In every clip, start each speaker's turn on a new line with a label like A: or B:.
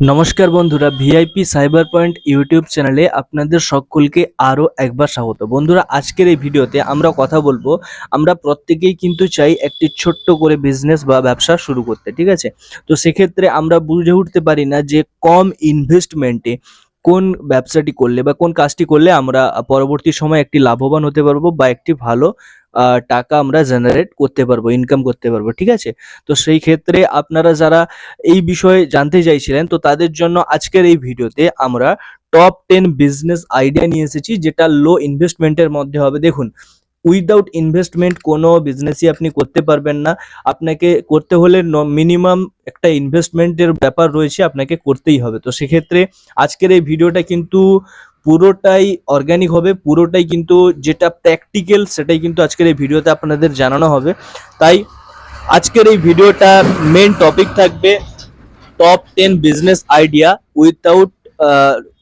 A: নমস্কার বন্ধুরা VIP cyber point YouTube চ্যানেলে আপনাদের সকলকে আরও একবার স্বাগত। বন্ধুরা, আজকের এই ভিডিওতে আমরা কথা বলব, আমরা প্রত্যেকেই কিন্তু চাই একটি ছোট্ট করে বিজনেস বা ব্যবসা শুরু করতে, ঠিক আছে? তো সেক্ষেত্রে আমরা বুঝে উঠতে পারি না যে কম ইনভেস্টমেন্টে কোন ব্যবসাটি করলে বা কোন কাজটি করলে আমরা পরবর্তী সময় একটি লাভবান হতে পারব বা একটি ভালো টাকা আমরা জেনারেট করতে পারব ইনকাম করতে পারব, ঠিক আছে? তো সেই ক্ষেত্রে আপনারা যারা এই বিষয়ে জানতে চাইছিলেন, তো তাদের জন্য আজকের এই ভিডিওতে আমরা টপ টেন বিজনেস আইডিয়া নিয়ে এসেছি, যেটা লো ইনভেস্টমেন্টের মধ্যে হবে। দেখুন উইদাউট ইনভেস্টমেন্ট কোনো বিজনেসই আপনি করতে পারবেন না। আপনাকে করতে হলে মিনিমাম একটা ইনভেস্টমেন্টের ব্যাপার রয়েছে, আপনাকে করতেই হবে। তো সেক্ষেত্রে আজকের এই ভিডিওটা কিন্তু পুরোটাই অর্গ্যানিক হবে, পুরোটাই কিন্তু যেটা প্র্যাকটিক্যাল সেটাই কিন্তু আজকের এই ভিডিওতে আপনাদের জানানো হবে। তাই আজকের এই ভিডিওটা মেন টপিক থাকবে top ten business idea without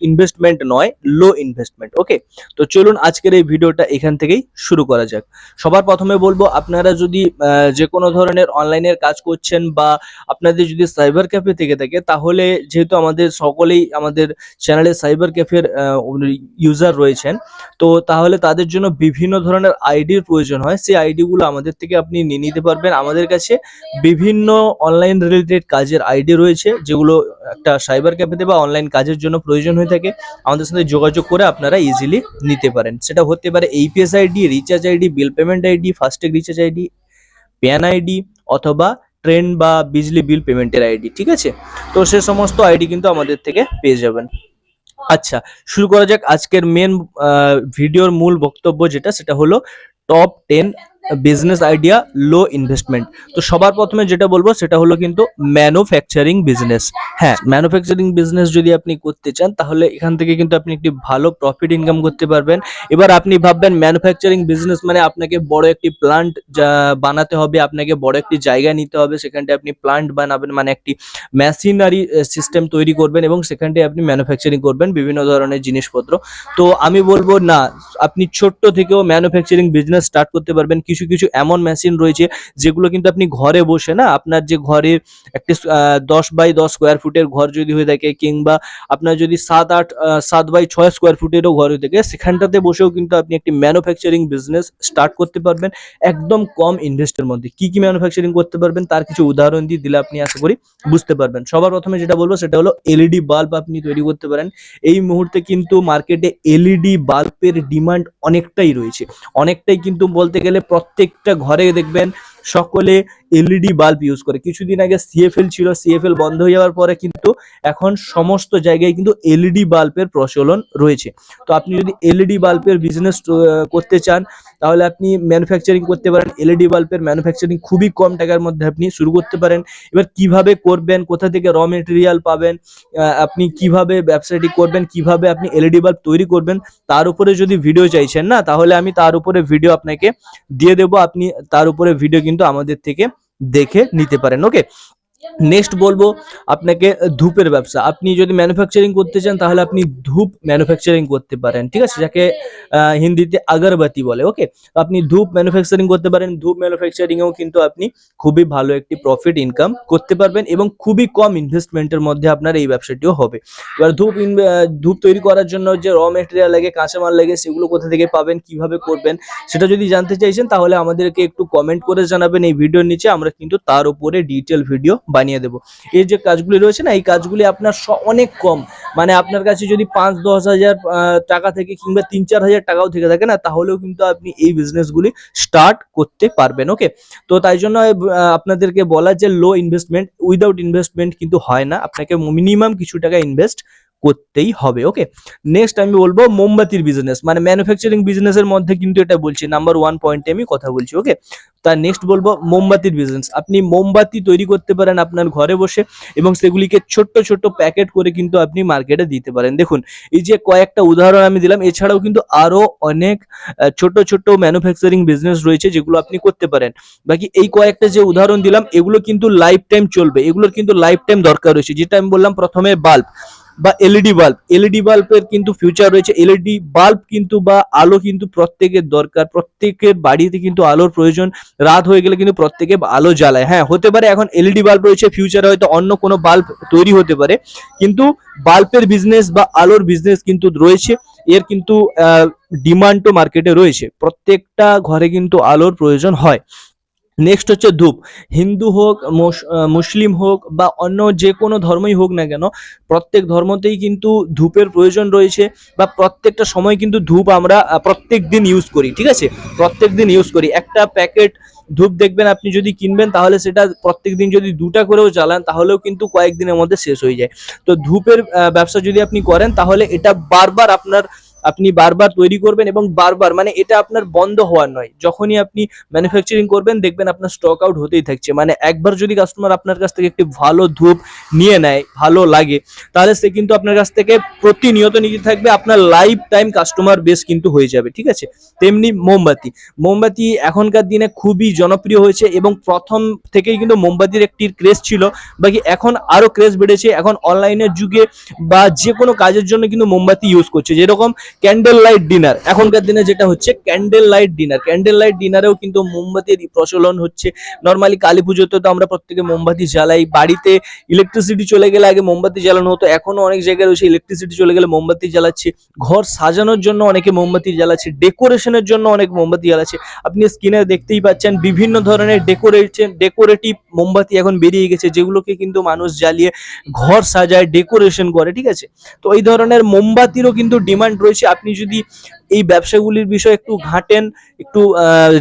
A: investment নয় লো ইনভেস্টমেন্ট ওকে তো চলুন আজকের এই ভিডিওটা এখান থেকেই শুরু করা যাক। সবার প্রথমে বলব, আপনারা যদি যে কোনো ধরনের অনলাইনের কাজ করছেন বা আপনাদের যদি সাইবার ক্যাফে থেকে থাকে, তাহলে যেহেতু আমাদের সকলেই আমাদের চ্যানেলে সাইবার ক্যাফের ইউজার রয়েছেন, তো তাহলে তাদের জন্য বিভিন্ন ধরনের আইডির প্রয়োজন হয়। সেই আইডিগুলো আমাদের থেকে আপনি নিয়ে নিতে পারবেন। আমাদের কাছে বিভিন্ন অনলাইন রিলেটেড কাজের আইডি রয়েছে, যেগুলো একটা সাইবার ক্যাফেতে বা অনলাইন কাজের জন্য প্রয়োজন থাকে আমাদের সাথে যোগাযোগ করে আপনারা ইজিলি নিতে পারেন। সেটা হতে পারে AEPS ID recharge ID bill payment ID FASTag recharge ID PAN ID অথবা ট্রেন বা বিজলি বিল পেমেন্টের আইডি ঠিক আছে? তো সে সমস্ত আইডি কিন্তু আমাদের থেকে পেয়ে যাবেন। আচ্ছা শুরু করা যাক আজকের মেন ভিডিওর মূল বক্তব্য যেটা, সেটা হলো top ten business idea low investment তো সবার প্রথমে যেটা বলব, সেটা হলো কিন্তু ম্যানুফ্যাকচারিং বিজনেস হ্যাঁ ম্যানুফ্যাকচারিং বিজনেস যদি আপনি করতে চান, তাহলে এখান থেকে কিন্তু আপনি একটি ভালো প্রফিট ইনকাম করতে পারবেন। এবার আপনি ভাববেন ম্যানুফ্যাকচারিং বিজনেস মানে আপনাকে বড় একটি প্লান্ট বানাতে হবে, আপনাকে বড় একটি জায়গা নিতে হবে, সেখানটায় আপনি প্লান্ট বানাবেন মানে একটি মেশিনারি সিস্টেম তৈরি করবেন এবং সেখানটায় আপনি ম্যানুফ্যাকচারিং করবেন বিভিন্ন ধরনের জিনিসপত্র। তো আমি বলব না, আপনি ছোট্ট থেকেও ম্যানুফ্যাকচারিং বিজনেস স্টার্ট করতে পারবেন কিছু কিছু এমন মেশিন রয়েছে যেগুলো কিন্তু আপনি ঘরে বসে না, আপনার যে ঘরে একটি দশ বাই দশ স্কোয়ার ফুটের ঘর যদি হয়ে থাকে কিংবা আপনার যদি সাত, আট সাত বাই ছয় স্কোয়ার ফুটেরও ঘর হয়ে থাকে, সেখানটাতে বসেও কিন্তু আপনি একটি ম্যানুফ্যাকচারিং বিজনেস স্টার্ট করতে পারবেন। একদম কম ইনভেস্টের মধ্যে। কি কি ম্যানুফ্যাকচারিং করতে পারবেন তার কিছু উদাহরণ দিয়ে দিলে আপনি আশা করি বুঝতে পারবেন। সবার প্রথমে যেটা বলব সেটা হলো এলইডি বাল্ব আপনি তৈরি করতে পারেন। এই মুহূর্তে কিন্তু মার্কেটে এলইডি বাল্বের ডিমান্ড অনেকটাই রয়েছে। অনেকটাই কিন্তু বলতে গেলে প্রত্যেকটা ঘরে দেখবেন সকলে এলইডি বাল্ব ইউজ করে। কিছুদিন আগে সিএফএল ছিল সিএফএল বন্ধ হয়ে যাওয়ার পরে কিন্তু এখন সমস্ত জায়গায় কিন্তু এলইডি বাল্বের প্রচলন রয়েছে। তো আপনি যদি এলইডি বাল্বের বিজনেস করতে চান তাহলে আপনি ম্যানুফ্যাকচারিং করতে পারেন এলইডি বাল্বের ম্যানুফ্যাকচারিং খুবই কম টাকার মধ্যে আপনি শুরু করতে পারেন। এবার কীভাবে করবেন, কোথা থেকে র মেটেরিয়াল পাবেন আপনি কীভাবে ব্যবসাটি করবেন, কীভাবে আপনি এলইডি বাল্ব তৈরি করবেন, তার উপরে যদি ভিডিও চাইছেন না, তাহলে আমি তার উপরে ভিডিও আপনাকে দিয়ে দেবো। আপনি তার উপরে ভিডিও কিন্তু আমাদের থেকে দেখে নিতে পারেন ওকে নেক্সট বলব আপনাকে ধূপের ব্যবসা। আপনি যদি ম্যানুফ্যাকচারিং করতে চান, তাহলে আপনি ধূপ ম্যানুফ্যাকচারিং করতে পারেন, ঠিক আছে? যাকে হিন্দিতে আগরবাতি বলে ওকে আপনি ধূপ ম্যানুফ্যাকচারিং করতে পারেন। ধূপ ম্যানুফ্যাকচারিং এও কিন্তু আপনি খুবই ভালো একটি প্রফিট ইনকাম করতে পারবেন এবং খুবই কম ইনভেস্টমেন্টের মধ্যে আপনার এই ব্যবসাটিও হবে। এবার ধূপ ধূপ তৈরি করার জন্য যে র মেটেরিয়াল লাগে, কাঁচামাল লাগে, সেগুলো কোথা থেকে পাবেন, কীভাবে করবেন, সেটা যদি জানতে চাইছেন, তাহলে আমাদেরকে একটু কমেন্ট করে জানাবেন এই ভিডিওর নিচে। আমরা কিন্তু তার উপরে ডিটেল ভিডিও বানিয়ে দেবো। এই যে কাজগুলি রয়েছে না, এই কাজগুলি আপনার অনেক কম। মানে আপনার কাছে যদি পাঁচ, দশ হাজার টাকা থেকে কিংবা তিন, চার হাজার টাকাও থেকে থাকে না, তাহলেও কিন্তু আপনি এই বিজনেসগুলি স্টার্ট করতে পারবেন ওকে তো তাই জন্য আপনাদেরকে বলা যে লো ইনভেস্টমেন্ট উইদাউট ইনভেস্টমেন্ট কিন্তু হয় না। আপনাকে মিনিমাম কিছু টাকা ইনভেস্ট করতেই হবে ওকে নেক্সট আমি বলব মোমবাতির বিজনেস মানে ম্যানুফ্যাকচারিং বিজনেসের মধ্যে কিন্তু এটা বলছি নাম্বার ওয়ান পয়েন্টে আমি কথা বলছি ওকে তার নেক্সট বলব মোমবাতির বিজনেস আপনি মোমবাতি তৈরি করতে পারেন আপনার ঘরে বসে এবং সেগুলিকে ছোট্ট ছোট্ট প্যাকেট করে কিন্তু আপনি মার্কেটে দিতে পারেন। দেখুন, এই যে কয়েকটা উদাহরণ আমি দিলাম, এছাড়াও কিন্তু আরও অনেক ছোট ছোট ম্যানুফ্যাকচারিং বিজনেস রয়েছে যেগুলো আপনি করতে পারেন। বাকি এই কয়েকটা যে উদাহরণ দিলাম, এগুলো কিন্তু লাইফ টাইম চলবে, এগুলোর কিন্তু লাইফ টাইম দরকার রয়েছে, যেটা আমি বললাম প্রথমে বাল্ব বা এলইডি বাল্ব এলইডি বাল্বের কিন্তু ফিউচার রয়েছে। এলইডি বাল্ব কিন্তু বা আলো কিন্তু প্রত্যেকের দরকার। প্রত্যেকের বাড়িতে কিন্তু আলোর প্রয়োজন। রাত হয়ে গেলে কিন্তু প্রত্যেকে আলো জ্বালায়। হ্যাঁ হতে পারে এখন এলইডি বাল্ব রয়েছে ফিউচারে হয়তো অন্য কোনো বাল্ব তৈরি হতে পারে। কিন্তু বাল্বের বিজনেস বা আলোর বিজনেস কিন্তু রয়েছে। এর কিন্তু ডিমান্ডও মার্কেটে রয়েছে। প্রত্যেকটা ঘরে কিন্তু আলোর প্রয়োজন হয়। নেক্সট হচ্ছে ধূপ। হিন্দু হোক, মুস- মুসলিম হোক বা অন্য যে কোনো ধর্মই হোক না কেন, প্রত্যেক ধর্মতেই কিন্তু ধূপের প্রয়োজন রয়েছে বা প্রত্যেকটা সময় কিন্তু ধূপ আমরা প্রত্যেক দিন ইউজ করি, ঠিক আছে? প্রত্যেক দিন ইউজ করি। একটা প্যাকেট ধূপ দেখবেন আপনি যদি কিনবেন, তাহলে সেটা প্রত্যেক দিন যদি দুটা করেও চালান তাহলেও কিন্তু কয়েকদিনের মধ্যে শেষ হয়ে যায়। তো ধূপের ব্যবসা যদি আপনি করেন, তাহলে এটা বারবার আপনার আপনি বারবার তৈরি করবেন এবং বারবার মানে এটা আপনার বন্ধ হওয়ার নয়। যখনই আপনি ম্যানুফ্যাকচারিং করবেন, দেখবেন আপনার স্টক আউট হতেই থাকছে। মানে একবার যদি কাস্টমার আপনার কাছ থেকে একটি ভালো ধূপ নিয়ে নেয়, ভালো লাগে, তাহলে সে কিন্তু আপনার কাছ থেকে প্রতিনিয়ত নিতে থাকবে। আপনার লাইফ টাইম কাস্টমার বেস কিন্তু হয়ে যাবে, ঠিক আছে? তেমনি মোমবাতি। মোমবাতি এখনকার দিনে খুবই জনপ্রিয় হয়েছে এবং প্রথম থেকেই কিন্তু মোমবাতির একটি ক্রেজ ছিল। বাকি এখন আরও ক্রেজ বেড়েছে। এখন অনলাইনের যুগে বা যে কোনো কাজের জন্য কিন্তু মোমবাতি ইউজ করছে। যেরকম ক্যান্ডেল লাইট ডিনার এখনকার দিনে যেটা হচ্ছে candle light dinner candle light ডিনারেও কিন্তু মোমবাতির প্রচলন হচ্ছে। নর্মালি কালী পুজোতে তো আমরা প্রত্যেকে মোমবাতি জ্বালাই। বাড়িতে ইলেকট্রিসিটি চলে গেলে আগে মোমবাতি জ্বালানো হতো। এখনও অনেক জায়গায় রয়েছে ইলেকট্রিসিটি চলে গেলে মোমবাতি জ্বালাচ্ছে। ঘর সাজানোর জন্য অনেকে মোমবাতি জ্বালাচ্ছে। ডেকোরেশনের জন্য অনেক মোমবাতি জ্বালাচ্ছে। আপনি স্ক্রিনে দেখতেই পাচ্ছেন বিভিন্ন ধরনের ডেকোরেশন ডেকোরেটিভ মোমবাতি এখন বেরিয়ে গেছে, যেগুলোকে কিন্তু মানুষ জ্বালিয়ে ঘর সাজায় ডেকোরেশন করে, ঠিক আছে? তো এই ধরনের মোমবাতিরও কিন্তু ডিমান্ড রয়েছে। আপনি যদি এই ব্যবসাগুলির বিষয়ে একটু ঘাঁটেন, একটু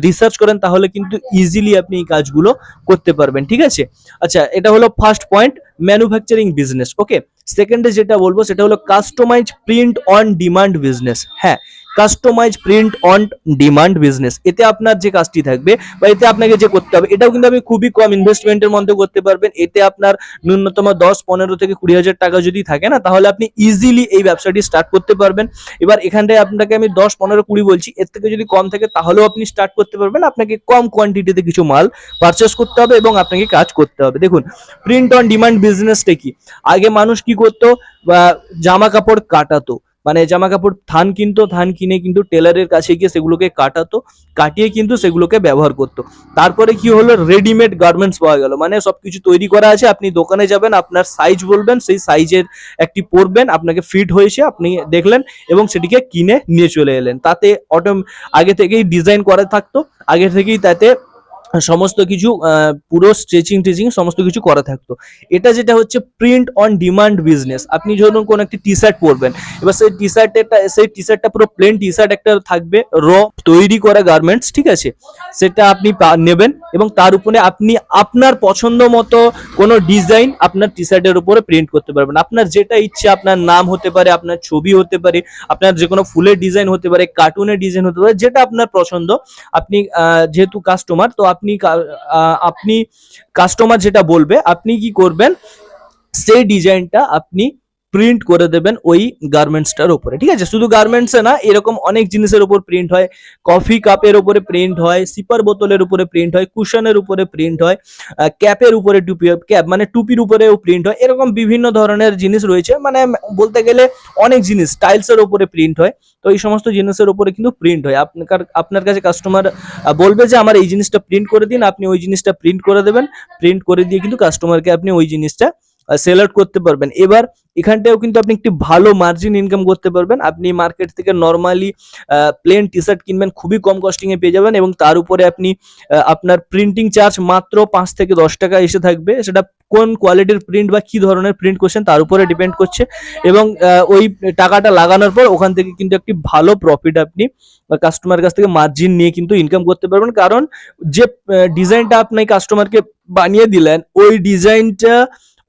A: রিসার্চ করেন, তাহলে কিন্তু ইজিলি আপনি এই কাজগুলো করতে পারবেন, ঠিক আছে? আচ্ছা এটা হলো first point manufacturing business okay সেকেন্ডে যেটা বলব, সেটা হলো customize print on demand business হ্যাঁ? Customize print on demand business এতে আপনার যে কাজটি থাকবে বা এতে আপনাকে যে করতে হবে, এটাও কিন্তু আপনি খুবই কম ইনভেস্টমেন্টের মধ্যে করতে পারবেন। এতে আপনার ন্যূনতম দশ, পনেরো থেকে কুড়ি হাজার টাকা যদি থাকে না, তাহলে আপনি ইজিলি এই ব্যবসাটি স্টার্ট করতে পারবেন। এবার এখানটায় আপনাকে আমি দশ, পনেরো, কুড়ি বলছি, এর থেকে যদি কম থাকে, তাহলেও আপনি স্টার্ট করতে পারবেন। আপনাকে কম কোয়ান্টিটিতে কিছু মাল পারচেস করতে হবে এবং আপনাকে কাজ করতে হবে। দেখুন প্রিন্ট অন ডিমান্ড বিজনেসটা কি? আগে মানুষ কি করতো? বা জামা কাপড় কাটাতো। মানে জামা কাপড় থান কিনতো, থান কিনে কিন্তু টেলারের কাছে গিয়ে সেগুলোকে কাটাতো, কাটিয়ে কিন্তু সেগুলোকে ব্যবহার করতো। তারপরে কি হলো? রেডিমেড গার্মেন্টস পাওয়া গেল। মানে সবকিছু তৈরি করা আছে। আপনি দোকানে যাবেন, আপনার সাইজ বলবেন, সেই সাইজের একটি পরবেন, আপনাকে ফিট হয়েছে, আপনি দেখলেন এবং সেটিকে কিনে নিয়ে চলে এলেন। তাতে অটো আগে থেকেই ডিজাইন করা থাকতো, আগে থেকেই তাতে সমস্ত কিছু পুরো স্ট্রেচিং টেচিং সমস্ত কিছু করা থাকতো। এটা যেটা হচ্ছে প্রিন্ট অন ডিমান্ড বিজনেস আপনি ধরুন কোন একটি টি শার্ট পরবেন। এবার সেই টি শার্টেরটা সেই টি শার্টটা পুরো প্লেন টি শার্ট একটা থাকবে র তৈরি করা গার্মেন্টস ঠিক আছে? সেটা আপনি নেবেন এবং তার উপরে আপনি আপনার পছন্দ মতো কোনো ডিজাইন আপনার টি শার্টের উপরে প্রিন্ট করতে পারবেন। আপনার যেটা ইচ্ছে, আপনার নাম হতে পারে, আপনার ছবি হতে পারে, আপনার যে কোনো ফুলের ডিজাইন হতে পারে কার্টুনের ডিজাইন হতে পারে, যেটা আপনার পছন্দ। আপনি যেহেতু কাস্টমার তো আপনি আপনি কাস্টমার যেটা বলবে আপনি কি করবেন? সেই ডিজাইনটা আপনি প্রিন্ট করে দেবেন ওই গার্মেন্টসটার উপরে, ঠিক আছে? শুধু গার্মেন্টসে না, এরকম অনেক জিনিসের উপর প্রিন্ট হয়। কফি কাপের উপরে প্রিন্ট হয় সিপার বোতলের উপরে প্রিন্ট হয় কুশনের উপরে প্রিন্ট হয় ক্যাপের উপরে টুপি ক্যাপ মানে টুপির উপরেও প্রিন্ট হয়, এরকম বিভিন্ন ধরনের জিনিস রয়েছে। মানে বলতে গেলে অনেক জিনিস টাইলসের উপরে প্রিন্ট হয়। তো এই সমস্ত জিনিসের উপরে কিন্তু প্রিন্ট হয়। আপনার আপনার কাছে কাস্টমার বলবে যে আমার এই জিনিসটা প্রিন্ট করে দিন, আপনি ওই জিনিসটা প্রিন্ট করে দেবেন। প্রিন্ট করে দিয়ে কিন্তু কাস্টমারকে আপনি ওই জিনিসটা সেল আউট করতে পারবেন। এবার এখানটাও কিন্তু আপনি একটি ভালো মার্জিন ইনকাম করতে পারবেন। আপনি মার্কেট থেকে নর্মালি প্লেন টি শার্ট কিনবেন, খুবই কম কস্টিং এ পেয়ে যাবেন এবং তার উপরে আপনি আপনার প্রিন্টিং চার্জ মাত্র পাঁচ থেকে দশ টাকা এসে থাকবে। সেটা কোন কোয়ালিটির প্রিন্ট বা কি ধরনের প্রিন্ট করছেন তার উপরে ডিপেন্ড করছে এবং ওই টাকাটা লাগানোর পর ওখান থেকে কিন্তু একটি ভালো প্রফিট আপনি কাস্টমার কাছ থেকে মার্জিন নিয়ে কিন্তু ইনকাম করতে পারবেন। কারণ যে ডিজাইনটা আপনি কাস্টমারকে বানিয়ে দিলেন, ওই ডিজাইনটা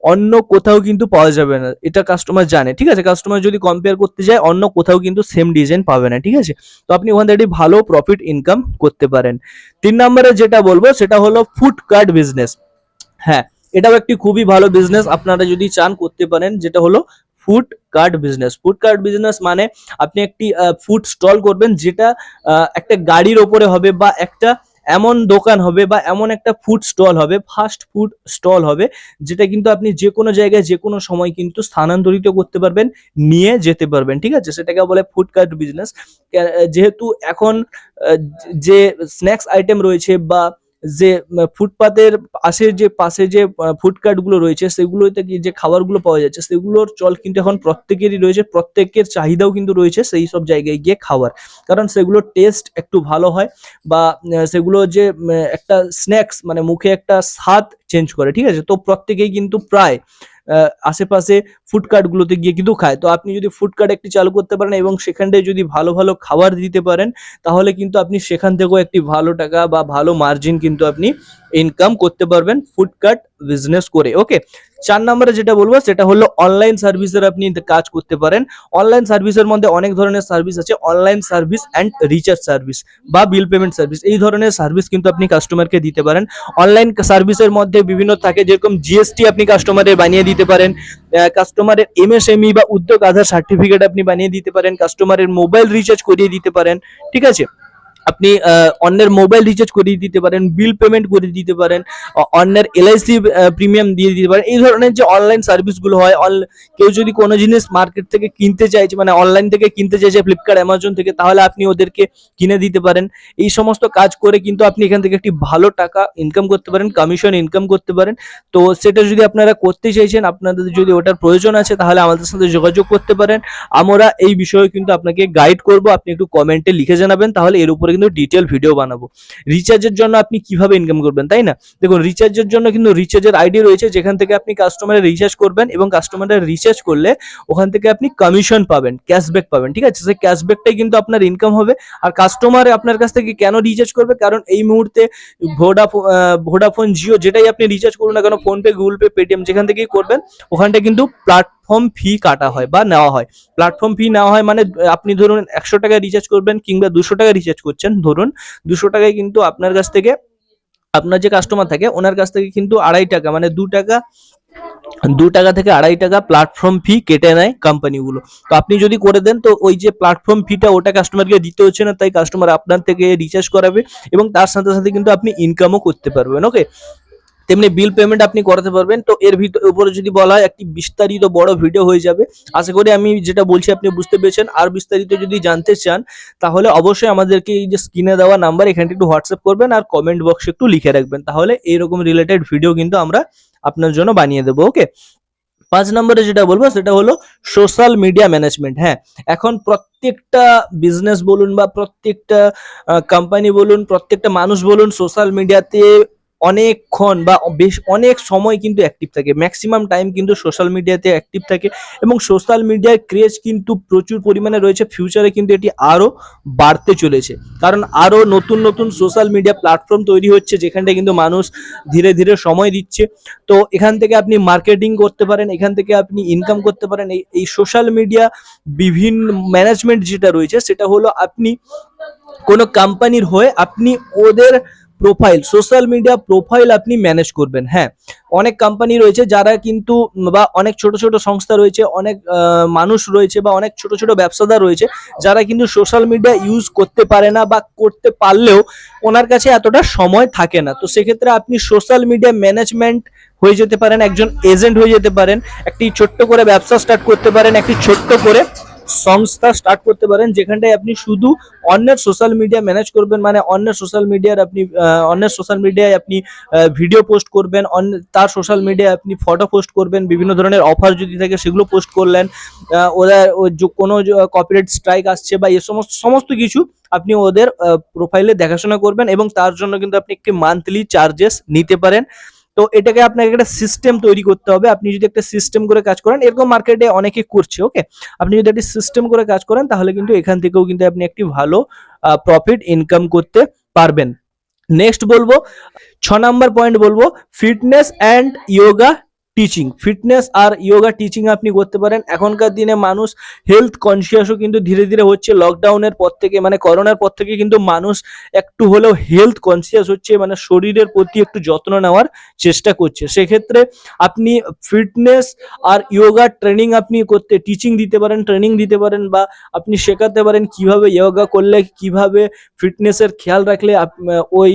A: অন্য কোথাও কিন্তু পাওয়া যাবে না। এটা কাস্টমার জানে, ঠিক আছে? কাস্টমার যদি কম্পেয়ার করতে যায়, অন্য কোথাও কিন্তু সেম ডিজাইন পাবে না, ঠিক আছে? তো আপনি ওখান থেকে ভালো প্রফিট ইনকাম করতে পারেন। তিন নম্বরে যেটা বলব, সেটা হলো ফুড কার্ট বিজনেস হ্যাঁ এটাও একটি খুবই ভালো বিজনেস আপনারা যদি চান করতে পারেন, যেটা হলো food cart business food cart business মানে আপনি একটি ফুড স্টল করবেন, যেটা একটা গাড়ির ওপরে হবে বা একটা এমন দোকান হবে বা এমন একটা ফুড স্টল হবে ফাস্ট ফুড স্টল হবে, যেটা কিন্তু আপনি যে কোনো জায়গায় যে কোনো সময় কিন্তু স্থানান্তরিত করতে পারবেন, নিয়ে যেতে পারবেন, ঠিক আছে? সেটাকে বলে ফুড কার্ট বিজনেস যেহেতু এখন যে স্ন্যাক্স আইটেম রয়েছে বা যে ফুটপাতের পাশের যে, পাশে যে ফুডকার্টগুলো রয়েছে, সেগুলোতে কি যে খাবারগুলো পাওয়া যাচ্ছে, সেগুলোর চল কিন্তু এখন প্রত্যেকেরই রয়েছে, প্রত্যেকের চাহিদাও কিন্তু রয়েছে সেই সব জায়গায় গিয়ে খাওয়ার কারণ সেগুলোর টেস্ট একটু ভালো হয় বা সেগুলো যে একটা স্ন্যাক্স মানে মুখে একটা স্বাদ চেঞ্জ করে, ঠিক আছে? তো প্রত্যেকেই কিন্তু প্রায় আশেপাশে ফুডকার্ট গুলোতে গিয়ে কিন্তু খায়। তো আপনি যদি ফুডকার্ট একটি চালু করতে পারেন এবং সেখানটায় যদি ভালো ভালো খাবার দিতে পারেন, তাহলে কিন্তু আপনি সেখান থেকেও একটি ভালো টাকা বা ভালো মার্জিন কিন্তু আপনি ইনকাম করতে পারবেন ফুডকার্ট বিজনেস করে ওকে চার নম্বরে যেটা বলব, সেটা হলো অনলাইন সার্ভিসের আপনি কাজ করতে পারেন। অনলাইন সার্ভিসের মধ্যে অনেক ধরনের সার্ভিস আছে। Online service and recharge service বা বিল পেমেন্ট সার্ভিস এই ধরনের সার্ভিস কিন্তু আপনি কাস্টমারকে দিতে পারেন। অনলাইন সার্ভিসের মধ্যে বিভিন্ন থাকে, যেরকম জিএসটি আপনি কাস্টমারের বানিয়ে দিতে পারেন। কাস্টমারের এমএসএমই বা উদ্যোগ আধার সার্টিফিকেট আপনি বানিয়ে দিতে পারেন। কাস্টমারের মোবাইল রিচার্জ করিয়ে দিতে পারেন। ঠিক আছে? আপনি অন্যের মোবাইল রিচার্জ করিয়ে দিতে পারেন বিল পেমেন্ট করে দিতে পারেন অন্যের এলআইসি প্রিমিয়াম দিয়ে দিতে পারেন। এই ধরনের যে অনলাইন সার্ভিসগুলো হয় অল- কেউ যদি কোনো জিনিস মার্কেট থেকে কিনতে চাইছে মানে অনলাইন থেকে কিনতে চাইছে ফ্লিপকার্ট অ্যামাজন থেকে, তাহলে আপনি ওদেরকে কিনে দিতে পারেন। এই সমস্ত কাজ করে কিন্তু আপনি এখান থেকে একটি ভালো টাকা ইনকাম করতে পারেন কমিশন ইনকাম করতে পারেন। তো সেটা যদি আপনারা করতে চাইছেন, আপনাদের যদি ওটার প্রয়োজন আছে, তাহলে আমাদের সাথে যোগাযোগ করতে পারেন। আমরা এই বিষয়ে কিন্তু আপনাকে গাইড করব। আপনি একটু কমেন্টে লিখে জানাবেন, তাহলে এর উপরে কিন্তু ডিটেল ভিডিও বানাবো। রিচার্জের জন্য আপনি কীভাবে ইনকাম করবেন, তাই না? দেখুন রিচার্জের জন্য কিন্তু রিচার্জের আইডি রয়েছে, যেখান থেকে আপনি কাস্টমারের রিচার্জ করবেন এবং কাস্টমারের রিচার্জ করলে ওখান থেকে আপনি কমিশন পাবেন ক্যাশব্যাক পাবেন, ঠিক আছে? সেই ক্যাশব্যাকটাই কিন্তু আপনার ইনকাম হবে। আর কাস্টমার আপনার কাছ থেকে কেন রিচার্জ করবে? কারণ এই মুহূর্তে ভোডাফোন ভোডাফোন জিও যেটাই আপনি রিচার্জ করুন না কেন ফোনপে গুগল পে পেটিএম যেখান থেকেই করবেন, ওখানটা কিন্তু প্ল্যাটফর্ম ফি কাটা হয় বা নেওয়া হয়। প্ল্যাটফর্ম ফি নেওয়া হয় মানে আপনি ধরুন একশো টাকা রিচার্জ করবেন কিংবা দুশো টাকা রিচার্জ করছেন, ধরুন দুশো টাকায় কিন্তু আপনার কাছ থেকে, আপনার যে কাস্টমার থাকে, ওনার কাছ থেকে কিন্তু আড়াই টাকা মানে দু টাকা দু টাকা থেকে আড়াই টাকা প্ল্যাটফর্ম ফি কেটে নেয় কোম্পানিগুলো তো আপনি যদি করে দেন, তো ওই যে প্ল্যাটফর্ম ফিটা ওটা কাস্টমারকে দিতে হচ্ছে না, তাই কাস্টমার আপনার থেকে রিচার্জ করাবে এবং তার সাথে সাথে কিন্তু আপনি ইনকামও করতে পারবেন ওকে তেমনি বিল পেমেন্ট আপনি করাতে পারবেন। তো এর ভিতর উপরে যদি বলা হয়, একটি বিস্তারিত বড় ভিডিও হয়ে যাবে। আশা করি আমি যেটা বলছি আপনি বুঝতে পেরেছেন। আর বিস্তারিত যদি জানতে চান, তাহলে অবশ্যই আমাদেরকে এই যে স্ক্রিনে দেওয়া নাম্বার এখানটা একটু হোয়াটসঅ্যাপ করবেন আর কমেন্ট বক্সে একটু লিখে রাখবেন। তাহলে এইরকম রিলেটেড ভিডিও কিন্তু আমরা আপনার জন্য বানিয়ে দেবো ওকে পাঁচ নম্বরে যেটা বলব, সেটা হলো সোশ্যাল মিডিয়া ম্যানেজমেন্ট হ্যাঁ এখন প্রত্যেকটা বিজনেস বলুন বা প্রত্যেকটা কোম্পানি বলুন, প্রত্যেকটা মানুষ বলুন সোশ্যাল মিডিয়াতে অনেকক্ষণ বা বেশ অনেক সময় কিন্তু অ্যাক্টিভ থাকে। ম্যাক্সিমাম টাইম কিন্তু সোশ্যাল মিডিয়াতে অ্যাক্টিভ থাকে এবং সোশ্যাল মিডিয়ার ক্রেজ কিন্তু প্রচুর পরিমাণে রয়েছে। ফিউচারে কিন্তু এটি আরও বাড়তে চলেছে। কারণ আরও নতুন নতুন সোশ্যাল মিডিয়া প্ল্যাটফর্ম তৈরি হচ্ছে যেখানটা কিন্তু মানুষ ধীরে ধীরে সময় দিচ্ছে। তো এখান থেকে আপনি মার্কেটিং করতে পারেন, এখান থেকে আপনি ইনকাম করতে পারেন। এই এই সোশ্যাল মিডিয়া বিভিন্ন ম্যানেজমেন্ট যেটা রয়েছে, সেটা হলো আপনি কোনো কোম্পানির হয়ে আপনি ওদের প্রোফাইল সোশ্যাল মিডিয়া প্রোফাইল আপনি ম্যানেজ করবেন হ্যাঁ। অনেক কোম্পানি রয়েছে যারা কিন্তু বা অনেক ছোট ছোট সংস্থা রয়েছে, অনেক মানুষ রয়েছে বা অনেক ছোট ছোট ব্যবসাদার রয়েছে যারা কিন্তু সোশ্যাল মিডিয়া ইউজ করতে পারে না বা করতে পারলেও ওনার কাছে এতটা সময় থাকে না। তো সেক্ষেত্রে আপনি সোশ্যাল মিডিয়া ম্যানেজমেন্ট হয়ে যেতে পারেন, একজন এজেন্ট হয়ে যেতে পারেন, একটি ছোট্ট করে ব্যবসা স্টার্ট করতে পারেন, একটি ছোট্ট করে সংস্থা স্টার্ট করতে পারেন, যেখানটায় আপনি শুধু অন্যের সোশ্যাল মিডিয়া ম্যানেজ করবেন মানে অন্যের সোশ্যাল মিডিয়ার আপনি অন্যের সোশ্যাল মিডিয়ায় আপনি ভিডিও পোস্ট করবেন তার সোশ্যাল মিডিয়ায় আপনি ফটো পোস্ট করবেন, বিভিন্ন ধরনের অফার যদি থাকে সেগুলো পোস্ট করলেন যে, কোনো কপিরাইট স্ট্রাইক আসছে বা এ সমস্ত সমস্ত কিছু আপনি ওদের প্রোফাইলে দেখাশোনা করবেন এবং তার জন্য কিন্তু আপনি একটি মান্থলি চার্জেস নিতে পারেন। তো এটাকে আপনাকে একটা সিস্টেম তৈরি করতে হবে। আপনি যদি একটা সিস্টেম করে কাজ করেন, এরকম মার্কেটে অনেকে করছে ওকে আপনি যদি একটি সিস্টেম করে কাজ করেন, তাহলে কিন্তু এখান থেকেও কিন্তু আপনি একটি ভালো প্রফিট ইনকাম করতে পারবেন। নেক্সট বলব, ছ নম্বর পয়েন্ট বলব fitness and yoga teaching fitness R yoga teaching আপনি করতে পারেন। এখনকার দিনে মানুষ হেলথ কনসিয়াসও কিন্তু ধীরে ধীরে হচ্ছে লকডাউনের পর থেকে মানে করোনার পর থেকে কিন্তু মানুষ একটু হলেও হেলথ কনসিয়াস হচ্ছে মানে শরীরের প্রতি একটু যত্ন নেওয়ার চেষ্টা করছে। সেক্ষেত্রে আপনি ফিটনেস আর ইয়োগা ট্রেনিং আপনি করতে টিচিং দিতে পারেন ট্রেনিং দিতে পারেন বা আপনি শেখাতে পারেন কীভাবে ইয়োগা করলে, কীভাবে ফিটনেসের খেয়াল রাখলে ওই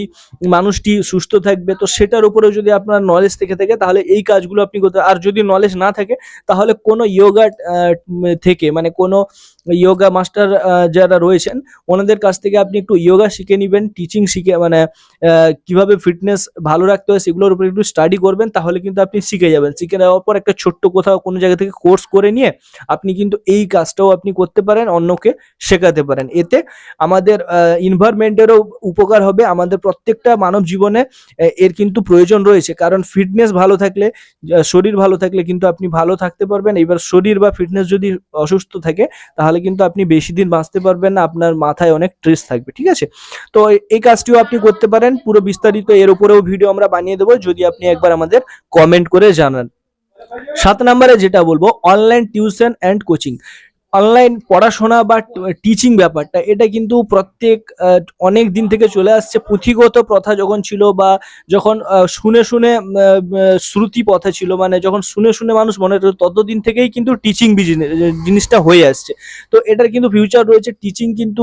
A: মানুষটি সুস্থ থাকবে। তো সেটার উপরে যদি আপনার নলেজ থেকে থাকে, তাহলে এই কাজগুলো আপনি করতে আর যদি নলেজ না থাকে, তাহলে কোনো ইয়োগা থেকে মানে কোনো ইয়োগা মাস্টার যারা রয়েছেন, ওনাদের কাছ থেকে আপনি একটু ইয়োগা শিখে নেবেন টিচিং শিখে মানে কীভাবে ফিটনেস ভালো রাখতে হয় সেগুলোর উপর একটু স্টাডি করবেন, তাহলে কিন্তু আপনি শিখে যাবেন। শিখে নেওয়ার পর একটা ছোট্ট কোথাও কোনো জায়গা থেকে কোর্স করে নিয়ে আপনি কিন্তু এই কাজটাও আপনি করতে পারেন, অন্যকে শেখাতে পারেন। এতে আমাদের ইনভারমেন্টেরও উপকার হবে, আমাদের প্রত্যেকটা মানব জীবনে এর কিন্তু প্রয়োজন রয়েছে। কারণ ফিটনেস ভালো থাকলে শরীর ভালো থাকলে কিন্তু আপনি ভালো থাকতে পারবেন। এবার শরীর বা ফিটনেস যদি অসুস্থ থাকে, তাহলে কিন্তু আপনি বেশি দিন বাঁচতে পারবেন না, আপনার মাথায় অনেক স্ট্রেস থাকবে, ঠিক আছে? তো এই কাজটিও আপনি করতে পারেন। পুরো বিস্তারিত এর উপরেও ভিডিও আমরা বানিয়ে দেবো, যদি আপনি একবার আমাদের কমেন্ট করে জানান। সাত নম্বরে যেটা বলব online tuition and coaching online পড়াশোনা বা টিচিং ব্যাপারটা এটা কিন্তু প্রত্যেক অনেক দিন থেকে চলে আসছে। পুঁথিগত প্রথা যখন ছিল বা যখন শুনে শুনে শ্রুতি প্রথা ছিল মানে যখন শুনে শুনে মানুষ মনে করতো ততদিন থেকেই কিন্তু টিচিং জিনিসটা হয়ে আসছে। তো এটার কিন্তু ফিউচার রয়েছে। টিচিং কিন্তু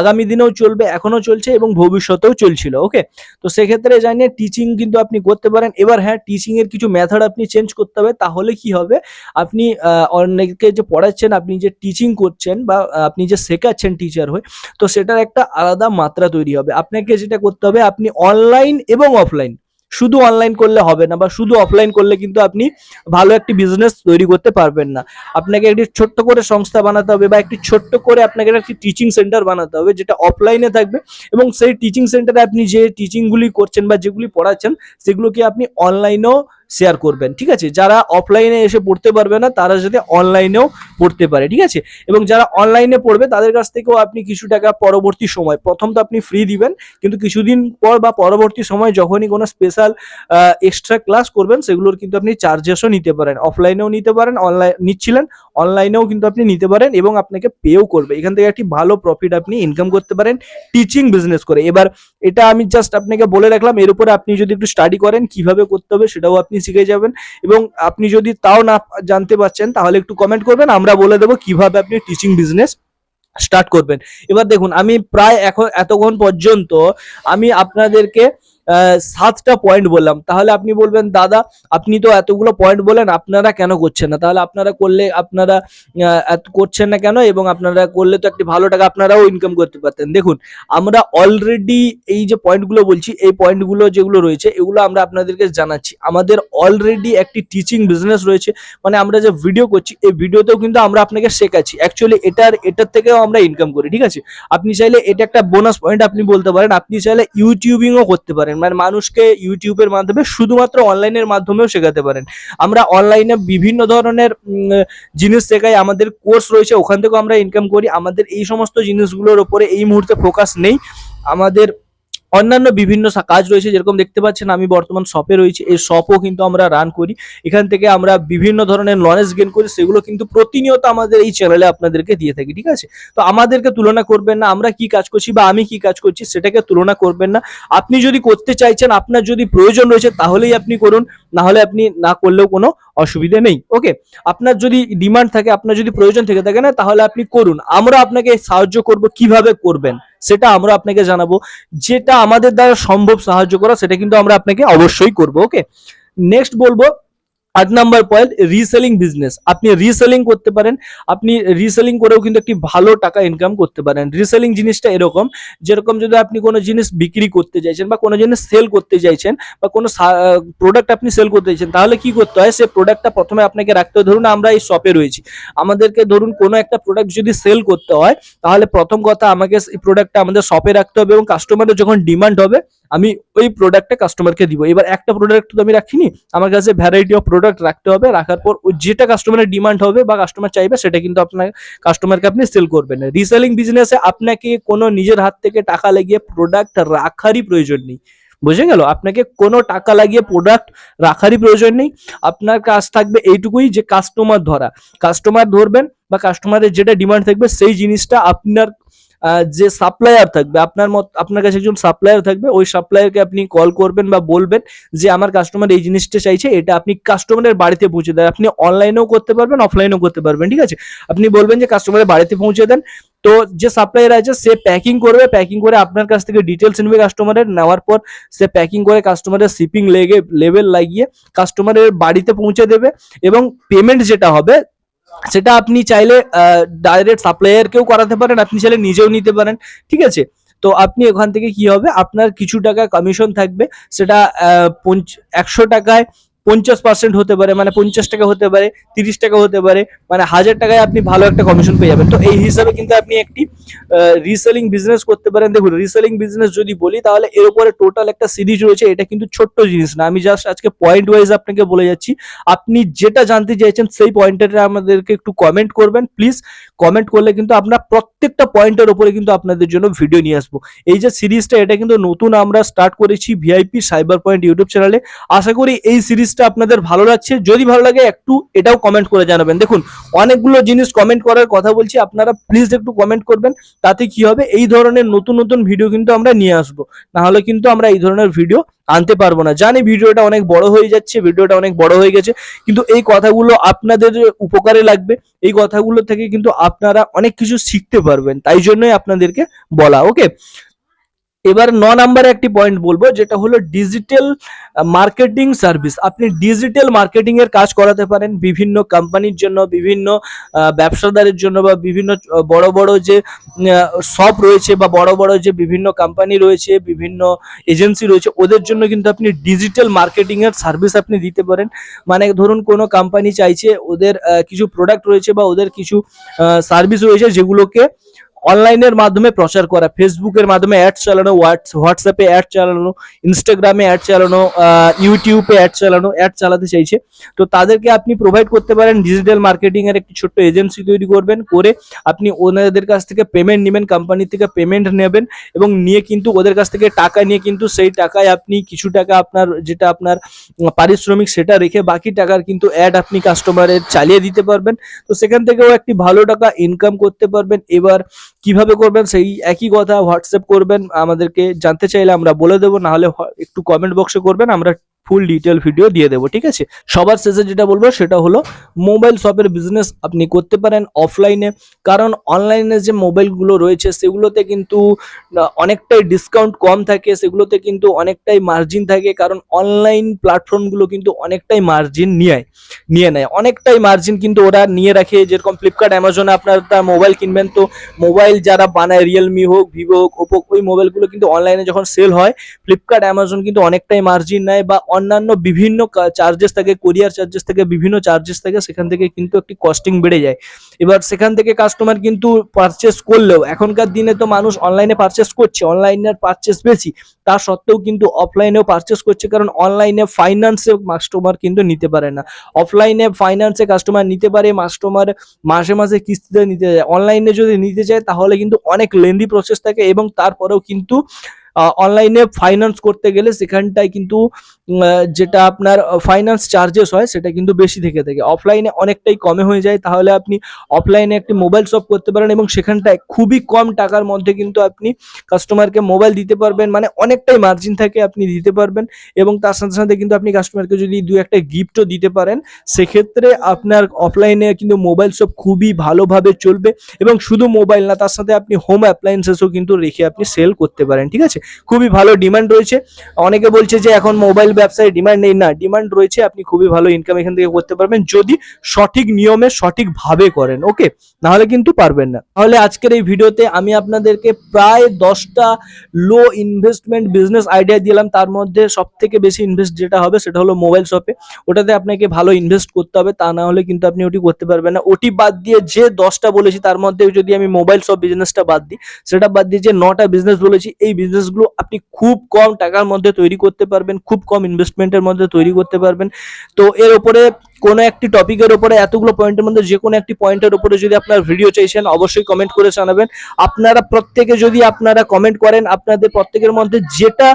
A: আগামী দিনেও চলবে এখনও চলছে এবং ভবিষ্যতেও চলছিল ওকে তো সেক্ষেত্রে জানিয়ে টিচিং কিন্তু আপনি করতে পারেন। এবার হ্যাঁ টিচিংয়ের কিছু মেথড আপনি চেঞ্জ করতে হবে তাহলে কি হবে? আপনি আহ, অনেককে যে পড়াচ্ছেন আপনি যে টিচিং করছেন বা আপনি যে শেখাচ্ছেন টিচার হয়ে, তো সেটার একটা আলাদা মাত্রা তৈরি হবে। আপনাকে যেটা করতে হবে, আপনি অনলাইন এবং অফলাইন শুধু অনলাইন করলে হবে না, বা শুধু অফলাইন করলে কিন্তু আপনি ভালো একটি বিজনেস তৈরি করতে পারবেন না। আপনাকে একটি ছোট্ট করে সংস্থা বানাতে হবে, বা একটি ছোট্ট করে আপনাকে একটি টিচিং সেন্টার বানাতে হবে, যেটা অফলাইনে থাকবে। এবং সেই টিচিং সেন্টারে আপনি যে টিচিংগুলি করছেন বা যেগুলি পড়াচ্ছেন, সেগুলোকে আপনি অনলাইনেও শেয়ার করবেন, ঠিক আছে? যারা অফলাইনে এসে পড়তে পারবে না, তারা যাতে অনলাইনেও পড়তে পারে, ঠিক আছে? এবং যারা অনলাইনে পড়বে, তাদের কাছ থেকেও আপনি কিছু টাকা পরবর্তী সময়, প্রথম তো আপনি ফ্রি দিবেন, কিন্তু কিছুদিন পর বা পরবর্তী সময় যখনই কোনো স্পেশাল এক্সট্রা ক্লাস করবেন, সেগুলোর কিন্তু আপনি চার্জেসও নিতে পারেন। অফলাইনেও নিতে পারেন অনলাইন নিচ্ছিলেন অনলাইনেও কিন্তু আপনি নিতে পারেন এবং আপনাকে পেও করবে। এখান থেকে একটি ভালো প্রফিট আপনি ইনকাম করতে পারেন টিচিং বিজনেস করে। এবার এটা আমি জাস্ট আপনাকে বলে রাখলাম, এর উপরে আপনি যদি একটু স্টাডি করেন, কীভাবে করতে হবে সেটাও আপনি শিখে যাবেন। এবং আপনি যদি তাও না জানতে পারছেন, তাহলে একটু কমেন্ট করবেন, আমরা বলে দেবো কীভাবে আপনি টিচিং বিজনেস স্টার্ট করবেন। এবার দেখুন, আমি প্রায় এখন এতক্ষণ পর্যন্ত আমি আপনাদেরকে সাতটা পয়েন্ট বললাম। তাহলে আপনি বলবেন, দাদা, আপনি তো এতগুলো পয়েন্ট বলেন আপনারা কেন করছেন না? তাহলে আপনারা করলে, আপনারা করছেন না কেন? এবং আপনারা করলে তো একটি ভালো টাকা আপনারাও ইনকাম করতে পারতেন। দেখুন, আমরা অলরেডি এই যে পয়েন্টগুলো বলছি, এই পয়েন্টগুলো যেগুলো রয়েছে, এগুলো আমরা আপনাদেরকে জানাচ্ছি। আমাদের অলরেডি একটি টিচিং বিজনেস রয়েছে। মানে আমরা যে ভিডিও করছি, এই ভিডিওতেও কিন্তু আমরা আপনাকে শেখাচ্ছি। অ্যাকচুয়ালি এটার এটার থেকেও আমরা ইনকাম করি, ঠিক আছে? আপনি চাইলে এটা একটা বোনাস পয়েন্ট আপনি বলতে পারেন, আপনি চাইলে ইউটিউবিংও করতে পারেন। মানে মানুষকে ইউটিউবের মাধ্যমে শুধুমাত্র অনলাইনের মাধ্যমেও শেখাতে পারেন। আমরা অনলাইনে বিভিন্ন ধরনের জিনিস শেখাই, আমাদের কোর্স রয়েছে, ওখান থেকেও আমরা ইনকাম করি। আমাদের এই সমস্ত জিনিসগুলোর ওপরে এই মুহূর্তে ফোকাস নেই। আমাদের অন্যান্য বিভিন্ন কাজ রয়েছে, যেরকম দেখতে পাচ্ছেন আমি বর্তমান শপে রয়েছি। এই শপও কিন্তু আমরা রান করি। এখান থেকে আমরা বিভিন্ন ধরনের নলেজ গেন করি, সেগুলো কিন্তু প্রতিনিয়ত আমাদের এই চ্যানেলে আপনাদেরকে দিয়ে থাকি, ঠিক আছে? তো আমাদেরকে তুলনা করবেন না, আমরা কি কাজ করছি বা আমি কি কাজ করছি সেটাকে তুলনা করবেন না। আপনি যদি করতে চাইছেন, আপনার যদি প্রয়োজন রয়েছে, তাহলেই আপনি করুন না হলে আপনি না করলেও কোনো অসুবিধা নেই। ওকে আপনার যদি ডিমান্ড থাকে, আপনার যদি প্রয়োজন থেকে থাকে না, তাহলে আপনি করুন। আমরা আপনাকে সাহায্য করব কীভাবে করবেন, সেটা আমরা আপনাকে জানাব। যেটা আমাদের দ্বারা সম্ভব সাহায্য করা, সেটা কিন্তু আমরা আপনাকে অবশ্যই করব। ওকে নেক্সট বলব আট নাম্বার পয়েন্ট রিসেলিং বিজনেস আপনি রিসেলিং করতে পারেন, আপনি রিসেলিং করেও কিন্তু একটি ভালো টাকা ইনকাম করতে পারেন। রিসেলিং জিনিসটা এরকম, যেরকম যদি আপনি কোনো জিনিস বিক্রি করতে চাইছেন বা কোনো জিনিস সেল করতে চাইছেন বা কোনো প্রোডাক্ট আপনি সেল করতে চাইছেন, তাহলে কি করতে হয়? সে প্রোডাক্টটা প্রথমে আপনাকে রাখতে ধরুন আমরা এই শপে রয়েছি। আমাদেরকে ধরুন কোনো একটা প্রোডাক্ট যদি সেল করতে হয়, তাহলে প্রথম কথা আমাকে প্রোডাক্টটা আমাদের শপে রাখতে হবে এবং কাস্টমারের যখন ডিমান্ড হবে আমি ওই প্রোডাক্টটা কাস্টমারকে দিব। এবার একটা প্রোডাক্ট তো আমি রাখিনি, আমার কাছে ভ্যারাইটি অফ প্রোডাক্ট রাখতে হবে, রাখার পর যেটা কাস্টমারের ডিমান্ড হবে বা কাস্টমার চাইবে, সেটা কিন্তু আপনার কাস্টমারকে আপনি সেল করবেন। রিসেলিং বিজনেসে আপনাকে কোনো নিজের হাত থেকে টাকা লাগিয়ে প্রোডাক্ট রাখারই প্রয়োজন নেই। বুঝে গেল? আপনাকে কোনো টাকা লাগিয়ে প্রোডাক্ট রাখারই প্রয়োজন নেই। আপনার কাজ থাকবে এইটুকুই যে কাস্টমার ধরা। কাস্টমার ধরবেন বা কাস্টমারের যেটা ডিমান্ড থাকবে, সেই জিনিসটা আপনার যে সাপ্লায়ার থাকবে, আপনার মত, আপনার কাছে একজন সাপ্লায়ার থাকবে, ওই সাপ্লায়ারকে আপনি কল করবেন বা বলবেন যে আমার কাস্টমার এই জিনিসটা চাইছে, এটা আপনি কাস্টমারের বাড়িতে পৌঁছে দেন। আপনি অনলাইনেও করতে পারবেন অফলাইনেও করতে পারবেন, ঠিক আছে? আপনি বলবেন যে কাস্টমারের বাড়িতে পৌঁছে দেন। তো যে সাপ্লায়ার আছে, সে প্যাকিং করবে প্যাকিং করে আপনার কাছ থেকে ডিটেলস নেবে কাস্টমারের নেওয়ার পর সে প্যাকিং করে কাস্টমারের শিপিং লেগে লেভেল লাগিয়ে কাস্টমারের বাড়িতে পৌঁছে দেবে। এবং পেমেন্ট যেটা হবে সেটা আপনি চাইলে ডাইরেক্ট সাপ্লায়ারকেও করাতে পারেন, আপনি চাইলে নিজেও নিতে পারেন, ঠিক আছে? তো আপনি ওখান থেকে কি হবে? আপনার কিছু টাকা কমিশন থাকবে, সেটা একশো টাকায় পঞ্চাশ পার্সেন্ট হতে পারে মানে পঞ্চাশ টাকা হতে পারে, তিরিশ টাকা হতে পারে মানে হাজার টাকায় আপনি ভালো একটা কমিশন পেয়ে যাবেন। তো এই হিসাবে কিন্তু আপনি একটি রিসেলিং বিজনেস করতে পারেন। দেখুন রিসেলিং বিজনেস যদি বলি, তাহলে এর উপরে টোটাল একটা সিরিজ রয়েছে, এটা কিন্তু ছোট্ট জিনিস না। আমি জাস্ট আজকে পয়েন্ট ওয়াইজ আপনাকে বলে যাচ্ছি। আপনি যেটা জানতে চাইছেন, সেই পয়েন্টটা আমাদেরকে একটু কমেন্ট করবেন। প্লিজ কমেন্ট করলে কিন্তু আমরা প্রত্যেকটা পয়েন্টের উপরে কিন্তু আপনাদের জন্য ভিডিও নিয়ে আসব। এই যে সিরিজটা এটা কিন্তু নতুন আমরা স্টার্ট করেছি ভিআইপি সাইবার পয়েন্ট ইউটিউব চ্যানেলে। আশা করি এই সিরিজটা আপনাদের ভালো লাগছে, যদি ভালো লাগে একটু এটাও কমেন্ট করে জানাবেন। দেখুন, অনেকগুলো জিনিস কমেন্ট করার কথা বলছি, আপনারা প্লিজ একটু কমেন্ট করবেন, তাতে কি হবে? এই ধরনের নতুন নতুন ভিডিও কিন্তু আমরা নিয়ে আসব। না হলে কিন্তু আমরা এই ধরনের ভিডিও আনতে পারব না। জানি ভিডিওটা অনেক বড় হয়ে যাচ্ছে, ভিডিওটা অনেক বড় হয়ে গেছে, কিন্তু এই কথাগুলো আপনাদের উপকারে লাগবে। এই কথাগুলো থেকে কিন্তু আপনারা অনেক কিছু শিখতে পারবেন। তাই জন্যই আপনাদেরকে বলা ওকে এবার ন নাম্বারে একটি পয়েন্ট বলব, যেটা হলো ডিজিটাল মার্কেটিং সার্ভিস আপনি ডিজিটাল মার্কেটিং এর কাজ করাতে পারেন বিভিন্ন কোম্পানির জন্য, বিভিন্ন ব্যবসাদারের জন্য বা বিভিন্ন বড় বড় যে শপ রয়েছে বা বড় বড় যে বিভিন্ন কোম্পানি রয়েছে, বিভিন্ন এজেন্সি রয়েছে, ওদের জন্য কিন্তু আপনি ডিজিটাল মার্কেটিং এর সার্ভিস আপনি দিতে পারেন। মানে ধরুন কোনো কোম্পানি চাইছে, ওদের কিছু প্রোডাক্ট রয়েছে বা ওদের কিছু সার্ভিস রয়েছে যেগুলোকে অনলাইনের মাধ্যমে প্রচার করা ফেসবুকের মাধ্যমে অ্যাড চালানো হোয়াটসঅ্যাপে অ্যাড চালানো ইনস্টাগ্রামে অ্যাড চালানো ইউটিউবে অ্যাড চালানো অ্যাড চালাতে চাইছে। তো তাদেরকে আপনি প্রোভাইড করতে পারেন ডিজিটাল মার্কেটিং এর একটি ছোট্ট এজেন্সি তৈরি করবেন, করে আপনি ওনাদের কাছ থেকে পেমেন্ট নেবেন কোম্পানি থেকে পেমেন্ট নেবেন, এবং নিয়ে কিন্তু ওদের কাছ থেকে টাকা নিয়ে কিন্তু সেই টাকায় আপনি কিছু টাকা আপনার, যেটা আপনার পারিশ্রমিক সেটা রেখে বাকি টাকার কিন্তু অ্যাড আপনি কাস্টমারের চালিয়ে দিতে পারবেন। তো সেখান থেকেও একটি ভালো টাকা ইনকাম করতে পারবেন। এবার কীভাবে করবেন, সেই একই কথা হোয়াটসঅ্যাপ করবেন, আমাদেরকে জানতে চাইলে আমরা বলে দেবো, নাহলে একটু কমেন্ট বক্সে করবেন, আমরা ফুল ডিটেল ভিডিও দিয়ে দেবো, ঠিক আছে? সবার শেষে যেটা বলব সেটা হলো মোবাইল শপের বিজনেস আপনি করতে পারেন অফলাইনে কারণ অনলাইনে যে মোবাইলগুলো রয়েছে, সেগুলোতে কিন্তু অনেকটাই ডিসকাউন্ট কম থাকে, সেগুলোতে কিন্তু অনেকটাই মার্জিন থাকে। কারণ অনলাইন প্ল্যাটফর্মগুলো কিন্তু অনেকটাই মার্জিন নিয়ে নিয়ে নেয়। অনেকটাই মার্জিন কিন্তু ওরা নিয়ে রাখে। যেরকম ফ্লিপকার্ট অ্যামাজনে আপনার একটা মোবাইল কিনবেন তো মোবাইল যারা বানায় রিয়েলমি হোক ভিভো হোক ওপো ওই মোবাইলগুলো কিন্তু অনলাইনে যখন সেল হয় ফ্লিপকার্ট অ্যামাজন কিন্তু অনেকটাই মার্জিন নেয় বা অন্যান্য বিভিন্ন চার্জেস থাকে কোরিয়ার চার্জেস থেকে, বিভিন্ন চার্জেস থাকে, সেখান থেকে কিন্তু একটি কস্টিং বেড়ে যায়। এবার সেখান থেকে কাস্টমার কিন্তু পারচেস করলেও, এখনকার দিনে তো মানুষ অনলাইনে পারচেস করছে অনলাইনের পারচেস বেশি। তা সত্ত্বেও কিন্তু অফলাইনেও পারচেস করছে, কারণ অনলাইনে ফাইন্যান্সে কাস্টমার কিন্তু নিতে পারে না। অফলাইনে ফাইন্যান্সে কাস্টমার নিতে পারে কাস্টমার মাসে মাসে কিস্তিতে নিতে যায়। অনলাইনে যদি নিতে চায়, তাহলে কিন্তু অনেক লেন্দি প্রসেস থাকে এবং তারপরেও কিন্তু অনলাইনে ফাইন্যান্স করতে গেলে সেখানটায় কিন্তু যেটা আপনার ফাইন্যান্স চার্জেস হয়, সেটা কিন্তু বেশি থেকে থাকে। অফলাইনে অনেকটাই কমে হয়ে যায়। তাহলে আপনি অফলাইনে একটি মোবাইল শপ করতে পারেন এবং সেখানটায় খুবই কম টাকার মধ্যে কিন্তু আপনি কাস্টমারকে মোবাইল দিতে পারবেন। মানে অনেকটাই মার্জিন থাকে আপনি দিতে পারবেন এবং তার সাথে সাথে কিন্তু আপনি কাস্টমারকে যদি দু একটা গিফটও দিতে পারেন, সেক্ষেত্রে আপনার অফলাইনে কিন্তু মোবাইল শপ খুবই ভালোভাবে চলবে এবং শুধু মোবাইল না, তার সাথে আপনি হোম অ্যাপ্লায়েন্সেসও কিন্তু রেখে আপনি সেল করতে পারেন। ঠিক আছে? খুবই ভালো ডিমান্ড রয়েছে। অনেকে বলছে যে এখন মোবাইল ব্যবসায় ডিমান্ড নেই। না ডিমান্ড রয়েছে, আপনি খুবই ভালো ইনকাম এখান থেকে করতে পারবেন যদি সঠিক নিয়মে সঠিকভাবে করেন ওকে নাহলে কিন্তু পারবেন না। তাহলে আজকের এই ভিডিওতে আমি আপনাদেরকে প্রায় দশটা লো ইনভেস্টমেন্ট বিজনেস আইডিয়া দিলাম। তার মধ্যে সব থেকে বেশি ইনভেস্ট যেটা হবে সেটা হলো মোবাইল শপে ওটাতে আপনাকে ভালো ইনভেস্ট করতে হবে, তা না হলে কিন্তু আপনি ওটি করতে পারবেন না। ওটি বাদ দিয়ে যে দশটা বলেছি, তার মধ্যে যদি আমি মোবাইল শপ বিজনেসটা বাদ দিই, সেটা বাদ দিয়ে যে নটা বিজনেস বলেছি, এই বিজনেসগুলো আপনি খুব কম টাকার মধ্যে তৈরি করতে পারবেন, খুব কম ইনভেস্টমেন্টের মধ্যে তৈরি করতে পারবেন। তো এর উপরে কোনো একটি টপিকের উপরে এতগুলো পয়েন্টের মধ্যে যে কোনো একটি পয়েন্টের উপরে যদি আপনার ভিডিও চাইছেন, অবশ্যই কমেন্ট করে জানাবেন। আপনারা প্রত্যেকে যদি আপনারা কমেন্ট করেন, আপনাদের প্রত্যেকের মধ্যে যেটা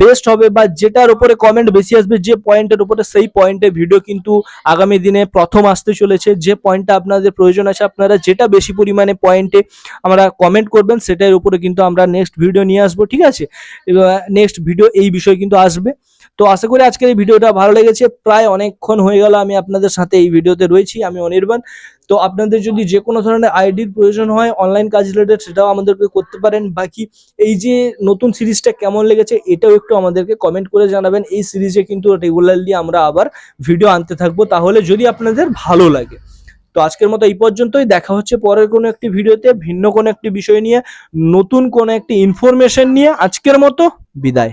A: বেস্ট হবে বা যেটার উপরে কমেন্ট বেশি আসবে, যে পয়েন্টের উপরে সেই পয়েন্টে ভিডিও কিন্তু আগামী দিনে প্রথম আসতে চলেছে। যে পয়েন্টটা আপনাদের প্রয়োজন আছে, আপনারা যেটা বেশি পরিমাণে পয়েন্টে আমরা কমেন্ট করবেন, সেটার উপরে কিন্তু আমরা নেক্সট ভিডিও নিয়ে আসব, ঠিক আছে? নেক্সট ভিডিও এই বিষয়ে কিন্তু আসবে। তো আশা করি আজকের এই ভিডিওটা ভালো লেগেছে। প্রায় অনেকক্ষণ হয়ে গেল আমি আপনাদের সাথে এই ভিডিওতে রয়েছি, আমি অনির্বাণ। তো আপনাদের যদি যে কোনো ধরনের আইডির প্রয়োজন হয় অনলাইন কাজ রিলেটেড সেটাও আমাদেরকে করতে পারেন। বাকি এই যে নতুন সিরিজটা কেমন লেগেছে, এটাও একটু আমাদেরকে কমেন্ট করে জানাবেন। এই সিরিজে কিন্তু রেগুলারলি আমরা আবার ভিডিও আনতে থাকব। তাহলে যদি আপনাদের ভালো লাগে। তো আজকের মতো এই পর্যন্তই। দেখা হচ্ছে পরের কোনো একটি ভিডিওতে ভিন্ন কোনো একটি বিষয় নিয়ে, নতুন কোনো একটি ইনফরমেশন নিয়ে। আজকের মতো বিদায়।